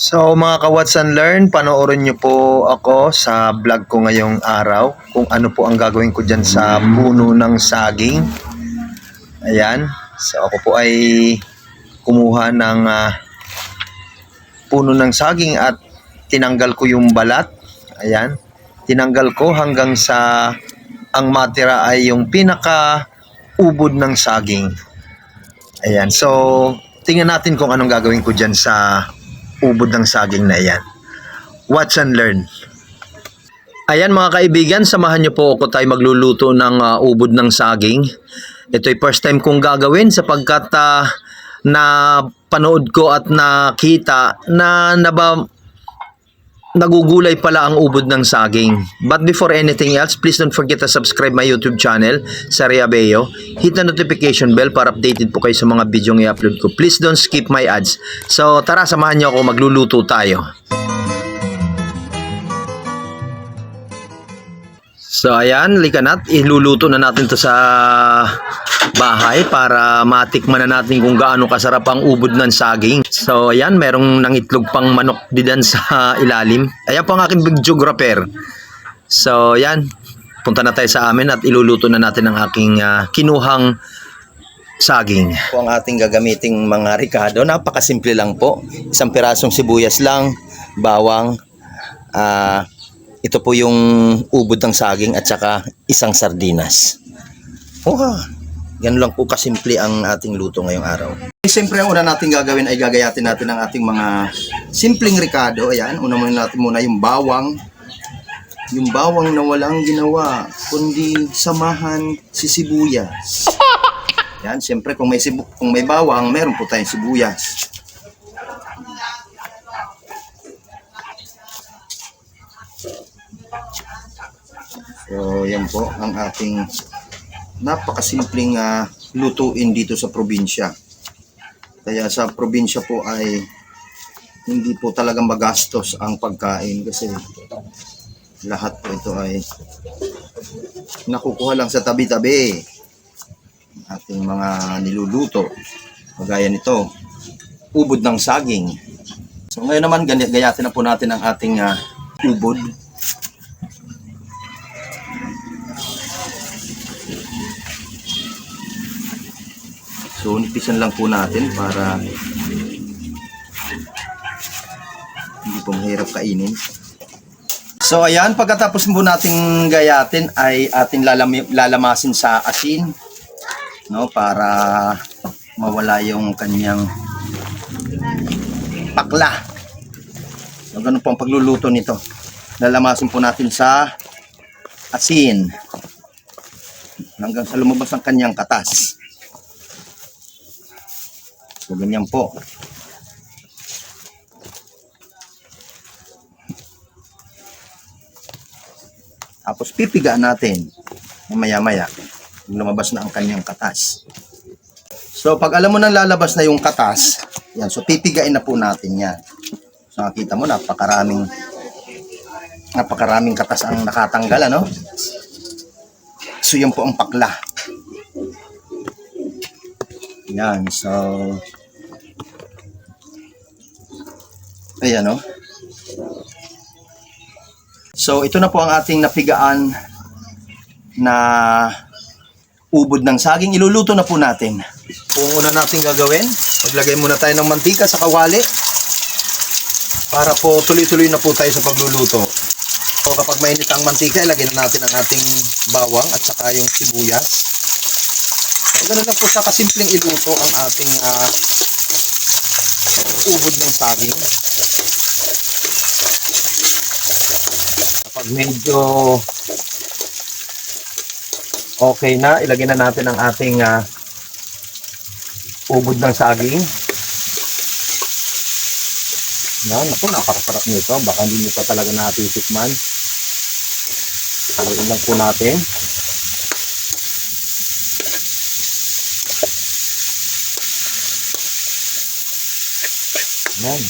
So mga ka-Watch and Learn, panoorin niyo po ako sa vlog ko ngayong araw kung ano po ang gagawin ko dyan sa puno ng saging. Ayan. So ako po ay kumuha ng ah, puno ng saging at tinanggal ko yung balat. Ayan. Tinanggal ko hanggang sa ang matira ay yung pinaka ubod ng saging. Ayan. So tingnan natin kung anong gagawin ko dyan sa ubod ng saging na yan. Watch and learn. Ayan mga kaibigan, samahan niyo po ako tayo magluluto ng ah, ubod ng saging. Ito'y first time kong gagawin sapagkat ah, na panood ko at nakita na naba nagugulay pala ang ubod ng saging. But before anything else, please don't forget to subscribe my YouTube channel, Saria Beo. Hit the notification bell para updated po kayo sa mga video i-upload ko. Please don't skip my ads. So tara, samahan niyo ako, magluluto tayo. So ayan, likanat, iluluto na natin to sa bahay para matikman na natin kung gaano kasarap ang ubod ng saging. So ayan, merong nangitlog pang manok diyan sa ilalim. Ayan po ang aking videographer. So ayan, punta na tayo sa amin at iluluto na natin ang aking ah, kinuhang saging. Po ang ating gagamiting mga ricado, napakasimple lang po. Isang pirasong sibuyas lang, bawang, ah ito po yung ubod ng saging at saka isang sardinas. Oh, yan lang po kasimple ang ating luto ngayong araw. Siyempre, ang una natin gagawin ay gagayatin natin ang ating mga simpleng ricado. Ayan, una muna natin muna yung bawang. Yung bawang na walang ginawa, kundi samahan si sibuyas. Yan, siyempre kung may sibu kung may bawang, meron po tayong sibuyas. So, yan po ang ating napakasimpleng ah, lutuin dito sa probinsya. Kaya sa probinsya po ay hindi po talagang magastos ang pagkain kasi lahat po ito ay nakukuha lang sa tabi-tabi. Ating mga niluluto kagaya nito ubod ng saging. So ngayon naman gani- gayatin na po natin ang ating ah, ubod So, nipisan lang po natin para hindi po mahirap kainin. So, ayan, pagkatapos po nating gayatin ay ating lalami, lalamasin sa asin no para mawala yung kanyang pakla. So, ganun po ang pagluluto nito. Lalamasin po natin sa asin hanggang sa lumabas ang kanyang katas. So, ganyan po. Tapos pipigaan natin mamaya-maya kung lumabas na ang kanyang katas. So pag alam mo nang lalabas na yung katas, yan, so pipigain na po natin yan. So nakita mo, napakaraming napakaraming katas ang nakatanggal, ano? So yan po ang pakla. Yan, so Ayan, no? So, ito na po ang ating napigaan na ubod ng saging. Iluluto na po natin. Kung una natin gagawin, maglagay muna tayo ng mantika sa kawali para po tuloy-tuloy na po tayo sa pagluluto. So, kapag mainit ang mantika, ilagay na natin ang ating bawang at saka yung sibuyas. So, ganun lang po sa kasimpleng iluto ang ating ah, ubod ng saging. Kapag medyo okay na, ilagay na natin ang ating ah, ubod ng saging. Yan, ako napakasarap nito. Baka hindi nyo talaga natitikman. Haluin lang po natin. Yan.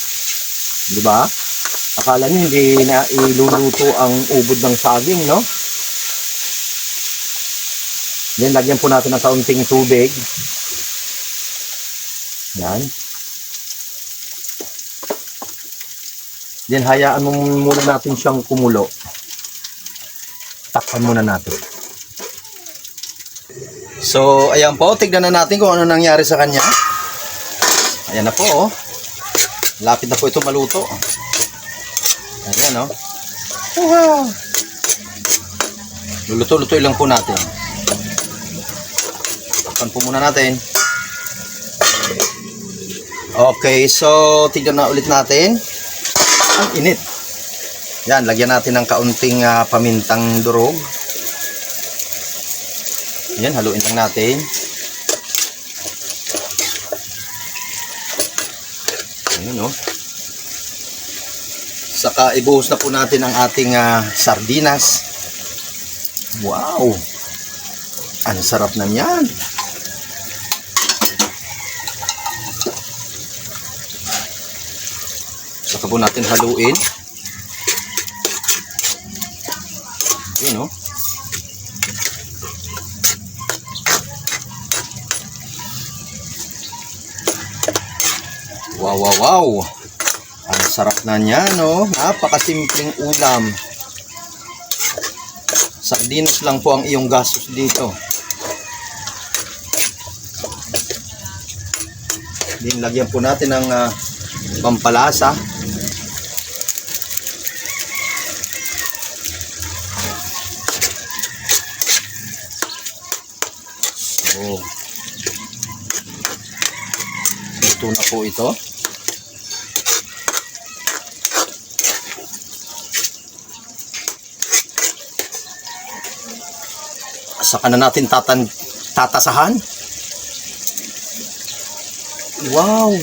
Di ba? Akala nyo hindi na iluluto ang ubod ng saging, no? Then, lagyan po natin ng kaunting tubig. Yan. Then hayaan mo muna natin siyang kumulo. Takpan muna natin. So, ayan po, tignan na natin kung ano nangyari sa kanya. Ayan na po, oh. Lapit na po ito maluto. Ayan, oh. Wow. Luluto-luto lang po natin. Takpan po muna natin. Okay, so tignan na ulit natin. Ang init. Yan, lagyan natin ng kaunting ah, pamintang durog. Yan, haluin lang natin. Ayan, oh. Saka ibuhos na po natin ang ating ah, sardinas. Wow! Ang sarap na niyan. Saka po natin haluin. Yun, oh. Wow, wow, wow. Sarap na niya, no? Napakasimpleng ulam. Sardinas lang po ang iyong gastos dito. Din lagyan po natin ng ah, pampalasa. So, luto na po ito. Saka na natin tatan tatasahan. Wow!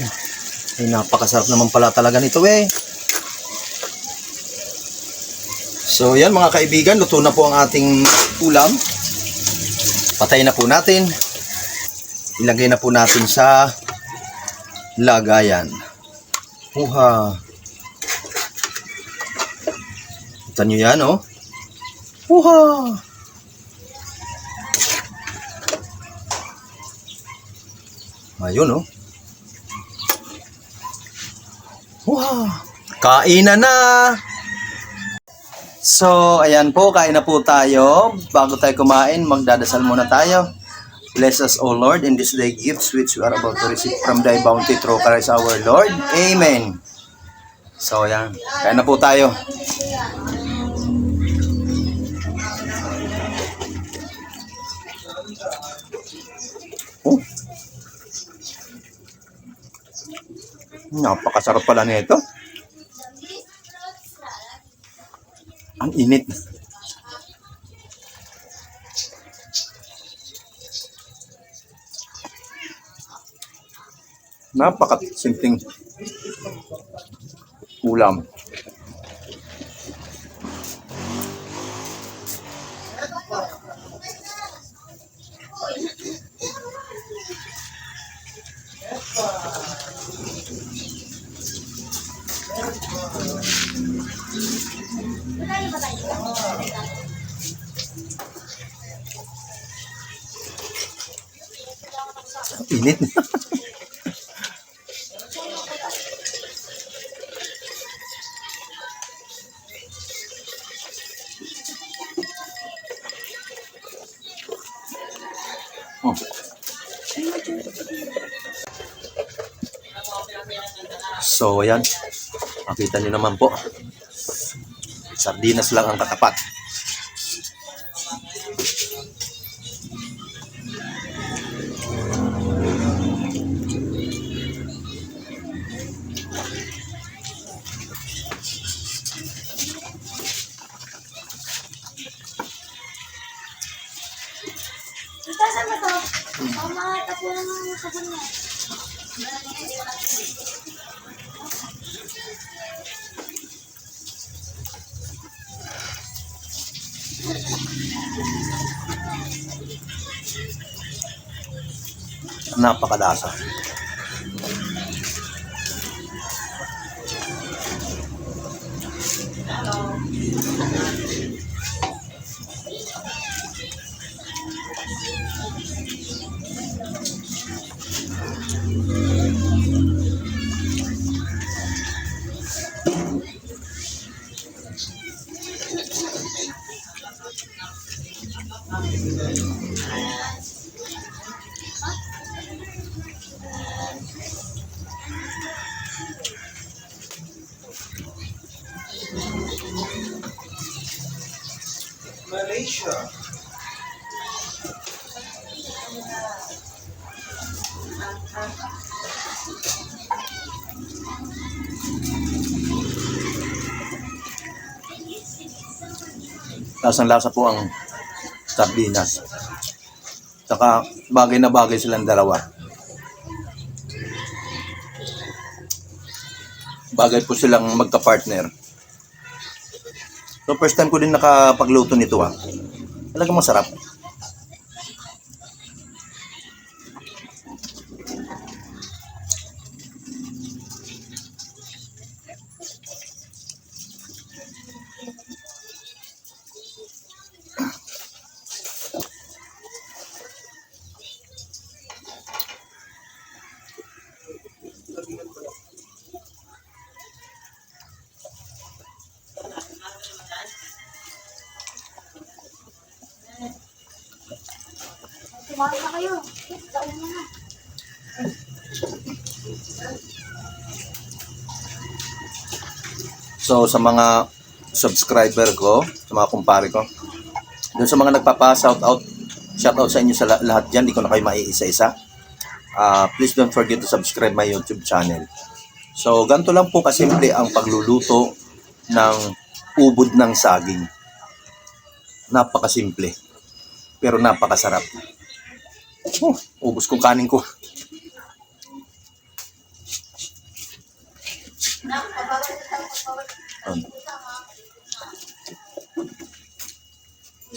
Ay, napakasarap naman pala talaga nito eh. So, yan mga kaibigan, luto na po ang ating ulam. Patay na po natin. Ilagay na po natin sa lagayan. Uha. Kita nyo yan, oh. Uha. Ayun, oh. Wow! Kainan na! So, ayan po, kain na po tayo. Bago tayo kumain, magdadasal muna tayo. Bless us, O Lord, in this day gifts which we are about to receive from thy bounty through Christ our Lord. Amen. So, ayan. Kain na po tayo. Napakasarap pala nito. Ang init. Napakasimpleng ulam. Init. oh. So, ayan. Makita niyo naman po. Sardinas lang ang katapat. Ito, saan ba to? Oh, mga tapo ng sabon niya. Napakadasa. Lasang lasa po ang sardinas. Saka bagay na bagay silang dalawa. Bagay po silang magka-partner. So first time ko din nakapagluto nito ah. Talagang masarap. Kayo. So sa mga subscriber ko, sa mga kumpare ko, doon sa mga nagpapa-shout out, shout out sa inyo sa la- lahat dyan, di ko na kayo maiisa-isa. Ah, please don't forget to subscribe my YouTube channel. So, ganito lang po kasimple ang pagluluto ng ubod ng saging. Napakasimple. Pero napakasarap. Oh, ubos kong kanin ko. Ayun.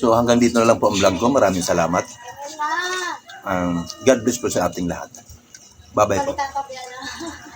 So hanggang dito na lang po ang vlog ko. Maraming salamat. Um, God bless po sa ating lahat. Bye-bye po.